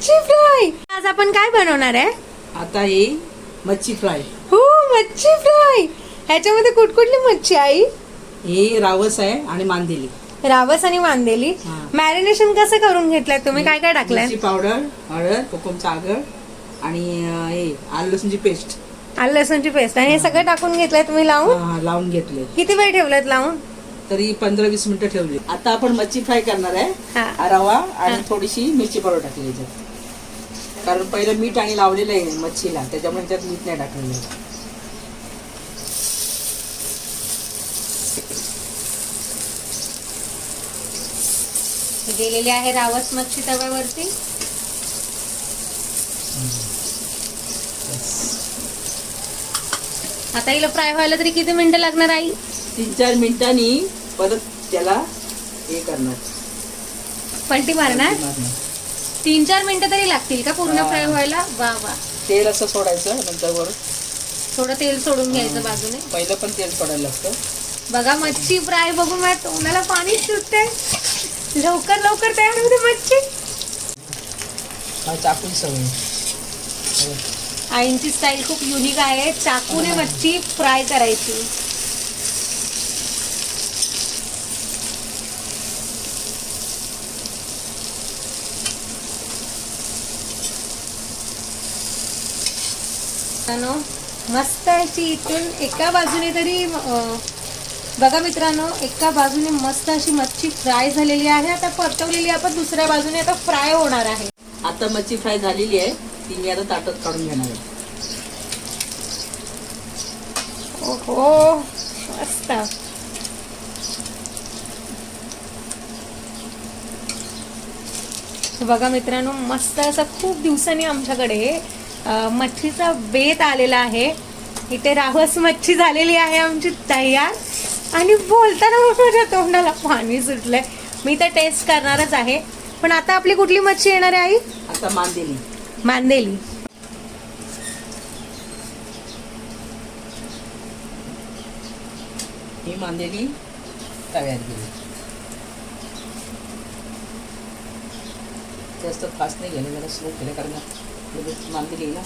मच्छी फ्राय. आज आपण काय बनवणार आहे? आता हे मच्छी फ्राय. हो मच्छी फ्राय. ह्याच्यामध्ये कुठकुठली मच्छी आई? हे रावस आहे आणि मांदेली. रावस आणि वांदेली हा. मॅरिनेशन कसं करून घेतलंय तुम्ही? काय काय टाकलंय? मिरची पावडर हळद कोकमचा आगळ आणि अं, हे आलं लसूणची पेस्ट. आलं लसूणची पेस्ट. आणि हे सगळं टाकून घेतलंय तुम्ही लावून? लावून घेतले किती वेळ ठेवलात लावून? तरी पंधरा वीस मिनिटं ठेवली. आता आपण मच्छी फ्राय करणार आहे. रवा आणि. थोडीशी मिरची पावडर टाकली याच्यात. कारण पहिलं मीठ आणि लावलेलं आहे मच्छीला त्याच्यामुळे त्यात मीठ नाही टाकलेलं गेलेली आहे रावस मच्छी तव्यावरती. आता हिला फ्राय व्हायला तरी किती मिनिटं लागणार आई? तीन चार मिनिटांनी परत त्याला हे करणार. पलटी मारणार. तीन चार मिनिटं तरी लागतील का पूर्ण. फ्राय व्हायला? वा वा. तेल असं सोडायचं नंतर वर थोडं तेल सोडून घ्यायचं बाजूने. पहिलं पण तेल सोडायला लागतं. बघा मच्छी फ्राय बघून माझ्या तोंडाला पाणी सुटते लवकर लवकर तयार होते मच्छी. चाकून सवय. आईंची स्टाईल खूप युनिक आहे. चाकूने मच्छी फ्राय करायची. मित्रांनो, मस्त अशी इथून. एका बाजूने तरी बघा मित्रांनो एका बाजूने मस्त अशी मच्छी फ्राय झालेली आहे. आता परतवलेली आपण दुसऱ्या बाजूने. आता फ्राय होणार आहे. आता मच्छी फ्राय झालेली आहे. ती मी आता ताटात काढून घेणार आहे. ओहो मस्त. बघा मित्रांनो मस्त असं खूप दिवसांनी आमच्याकडे मच्छीचा बेत आलेला आहे. इथे रावस मच्छी झालेली आहे आमची तयार. आणि बोलताना माझ्या तोंडाला पाणी सुटलंय. मी तर टेस्ट करणारच आहे. पण आता आपली कुठली मच्छी येणार आहे आई? आता मांदेली. मांदेली. ही मांदेली तव्यात गेली. जास्त फास्ट नाही गेलं जरा स्लो केलं कारण ना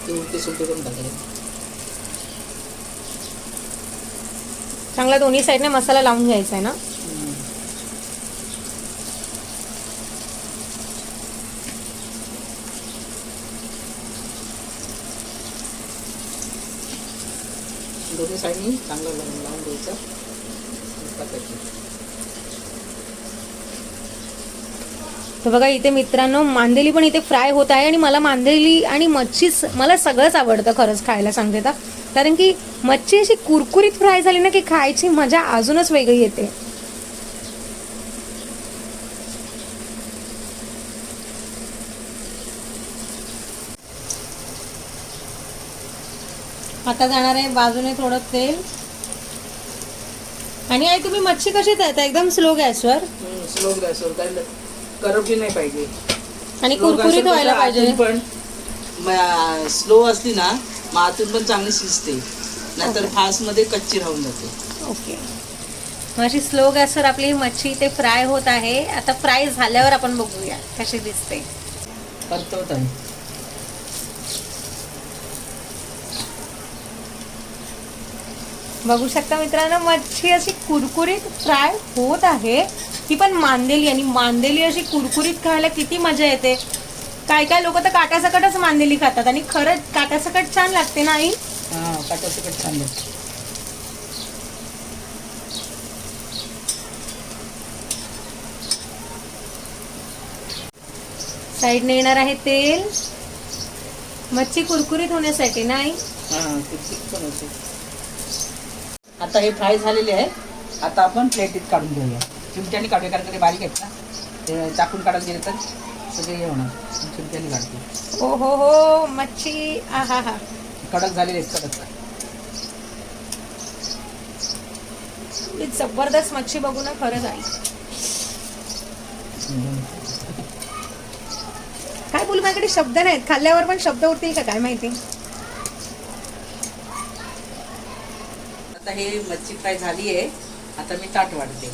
ते उलटे सुलटे करून टाकायचे चांगला दोन्ही साईडने मसाला लावून घ्यायचा आहे ना. दोन्ही साईडनी चांगलं लावून लावून द्यायचं तर बघा इथे मित्रांनो मांदेली पण इथे फ्राय होत आहे आणि मला मांदेली आणि मच्छी मला सगळंच आवडतं खरंच खायला सांगते तर. कारण की मच्छी अशी कुरकुरीत फ्राय झाली ना की खायची मजा अजूनच वेगळी येते. आता जाणार आहे बाजूने थोडं तेल. आणि आई तुम्ही मच्छी कशी तळता एकदम स्लो गॅसवर? स्लो गॅसवर. करपली नाही पाहिजे. आणि कुरकुरीत व्हायला पाहिजे. पण स्लो असली ना मग आतून पण चांगली शिजते. नाहीतर फास्टमध्ये कच्ची राहून जाते. ओके. अशी स्लो गॅसवर आपली मच्छी इथे फ्राय होत आहे. आता फ्राय झाल्यावर आपण बघूया कशी दिसते. परतवत आहे बघू शकता मित्रांनो मच्छी अशी कुरकुरीत फ्राय होत आहे. ती पण मांदेली आणि मांदेली अशी कुरकुरीत खायला किती मजा येते. काय काय लोक तर काट्यासकटच मांदेली खातात आणि खरंच काट्यासकट छान लागते ना आई? हा काटासकट छान लागते. साईडने येणार आहे तेल. मच्छी कुरकुरीत होण्यासाठी ना आई? हा ते ठीक पण होते. आता हे फ्राय झालेले आहे आता आपण प्लेटीत काढून घेऊया. चिमट्याने काढूया कारण ते बारीक आहेत ना? ते चाकून काढत गेले तर सगळे हे होणार. चिमट्याने काढतो ओ हो हो मच्छी आहा हा कडक झालेले आहेत कडक. ही जबरदस्त मच्छी बघू ना खरंच आई काय बोलू माझ्याकडे शब्द नाहीत. खाल्ल्यावर पण शब्द उरतील का काय माहिती? आता हे मच्छी फ्राय झाली आहे आता मी ताट वाढते.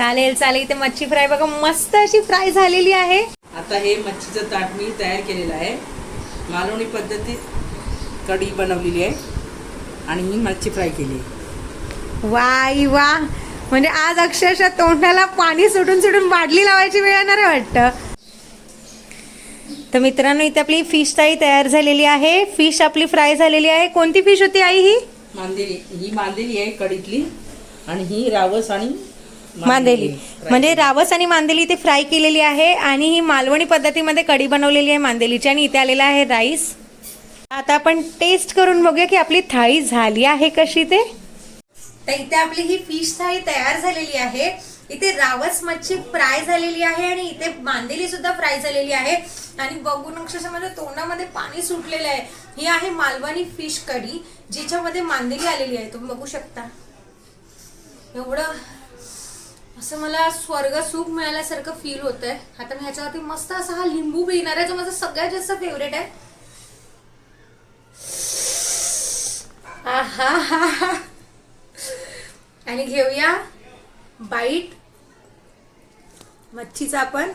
चालेल चालेल. इथे मच्छी फ्राय बघा मस्त अशी फ्राय झालेली आहे. आता हे मच्छीचं ताट मी तयार केलेलं आहे. मालवणी पद्धतीत कढी बनवलेली आहे आणि ही मच्छी फ्राय केली आहे. वाई वा. म्हणजे आज अक्षरशः तोंडाला पाणी सुटून सुटून बाटली लावायची वेळ येणार आहे वाटतं. तर मित्रांनो इथे आपली फिश थाळी तयार झालेली आहे. फिश आपली फ्राय झालेली आहे. कोणती फिश होती आई ही? मांदेली. ही मांदेली आहे कढीतली. आणि ही रावस आणि मांदेली. म्हणजे. रावस आणि मांदेली इथे फ्राय केलेली आहे आणि ही मालवणी पद्धतीमध्ये कढी बनवलेली आहे मांदेलीची आणि इथे आलेला आहे राईस. आता आपण टेस्ट करून बघूया की आपली थाळी झाली आहे कशी ते. तर इथे आपली ही फिश थाळी तयार झालेली आहे. इथे रावस मच्छी फ्राय झालेली आहे आणि इथे मांदेली सुद्धा फ्राय झालेली आहे. आणि बघून अक्षरशः माझ्या तोंडामध्ये पाणी सुटलेलं आहे. ही आहे मालवणी फिश कढी जिच्यामध्ये मांदेली आलेली आहे. तुम्ही बघू शकता. एवढं असं मला स्वर्ग सुख मिळाल्यासारखं फील होत आहे आता मी ह्याच्यावरती मस्त असा हा लिंबू पिणार आहे जो माझा सगळ्यात जास्त फेवरेट आहे. आणि घेऊया बाईट मच्छीचा आपण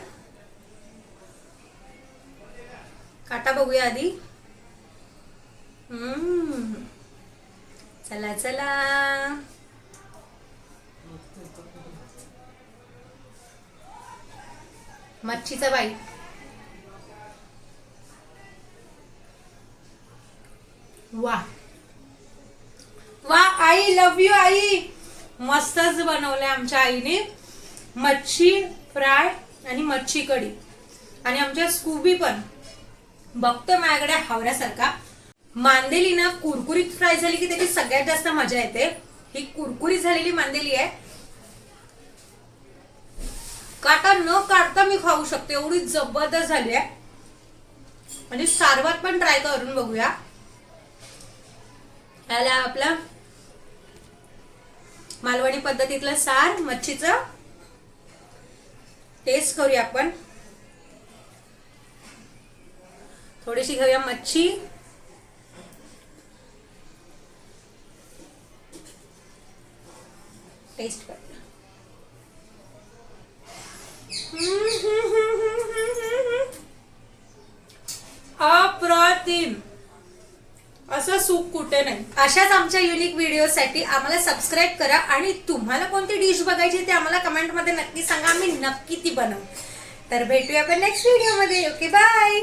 काटा बघूया आधी. हम्म. चला चला. मच्छीचा बाईट वा. वा आई लव यू आई. मस्तच बनवलंय आमच्या आईने. मच्छी फ्राय आणि मच्छी कढी. आणि आमच्या स्कूबी पण. बघतो माझ्याकडे हावऱ्यासारखा. मांदेली ना कुरकुरीत फ्राय झाली की त्याची सगळ्यात जास्त मजा येते. ही कुरकुरीत झालेली मांदेली आहे. काटा न काढता मी खाऊ शकते. एवढी जबरदस्त झाली आहे. म्हणजे सारवात पण ट्राय करून बघूया. याला आपला मालवणी पद्धतीतलं सार मच्छीचं. टेस्ट करूया आपण. थोडीशी घेऊया मच्छी. टेस्ट कर. अप्रतिम. असं सुख कुठे नाही. अशाच आमच्या युनिक व्हिडिओसाठी आम्हाला सबस्क्राईब करा आणि तुम्हाला कोणती डिश बघायची ते आम्हाला कमेंटमध्ये नक्की सांगा. आम्ही नक्की ती बनवू. तर भेटूया आपण नेक्स्ट व्हिडिओमध्ये ओके बाय